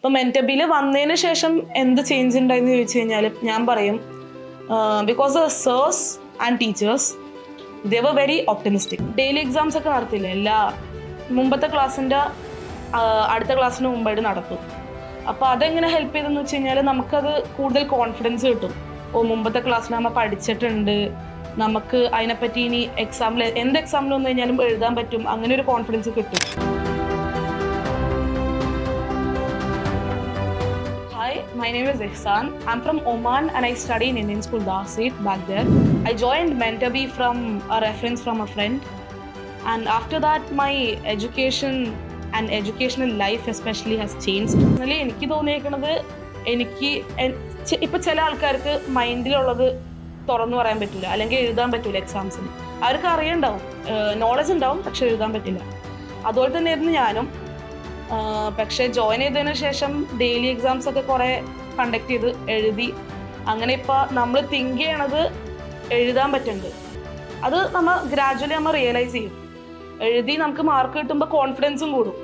ഇപ്പം മെന്റബിയിൽ വന്നതിന് ശേഷം എന്ത് ചേഞ്ച് ഉണ്ടായെന്ന് ചോദിച്ചു കഴിഞ്ഞാൽ ഞാൻ പറയും because sirs and teachers they were very optimistic daily exams ഒക്കെ നടത്തില്ല? എല്ലാ മുമ്പത്തെ ക്ലാസ്സിന്റെ അടുത്ത ക്ലാസ്സിന് മുമ്പായിട്ട് നടക്കും. അപ്പോൾ അതെങ്ങനെ ഹെൽപ്പ് ചെയ്തെന്ന് വെച്ച് കഴിഞ്ഞാൽ നമുക്കത് കൂടുതൽ കോൺഫിഡൻസ് കിട്ടും. ഓ മുമ്പത്തെ ക്ലാസ്സിൽ നമ്മൾ പഠിച്ചിട്ടുണ്ട്. നമുക്ക് അതിനെപ്പറ്റി ഇനി എക്സാമിൽ എന്ത് എക്സാമിൽ വന്നു കഴിഞ്ഞാലും എഴുതാൻ പറ്റും. അങ്ങനെ ഒരു കോൺഫിഡൻസ് കിട്ടും. My name is Ihsan. I'm from Oman and I study in Indian school Darsit back there. I joined MentorBee from a reference from a friend. And after that, my education and educational life especially has changed. Personally, എനിക്ക് തോന്നിയേക്കുന്നത് എനിക്ക് ഇപ്പൊ ചില ആൾക്കാർക്ക് മൈൻഡിലുള്ളത് തുറന്നു പറയാൻ പറ്റില്ല അല്ലെങ്കിൽ എഴുതാൻ പറ്റില്ല എക്സാംസിന് അവർക്ക് അറിയണ്ടാവും നോളജ് ഉണ്ടാവും പക്ഷെ എഴുതാൻ പറ്റില്ല അതുപോലെ തന്നെയായിരുന്നു ഞാനും പക്ഷേ ജോയിൻ ചെയ്തതിന് ശേഷം ഡെയിലി എക്സാംസ് ഒക്കെ കുറേ കണ്ടക്ട് ചെയ്ത് എഴുതി. അങ്ങനെ ഇപ്പോൾ നമ്മൾ തിങ്ക് ചെയ്യണത് എഴുതാൻ പറ്റുന്നുണ്ട് അത് നമ്മൾ ഗ്രാജുവലി നമ്മൾ റിയലൈസ് ചെയ്യും. എഴുതി നമുക്ക് മാർക്ക് കിട്ടുമ്പോൾ കോൺഫിഡൻസും കൂടും.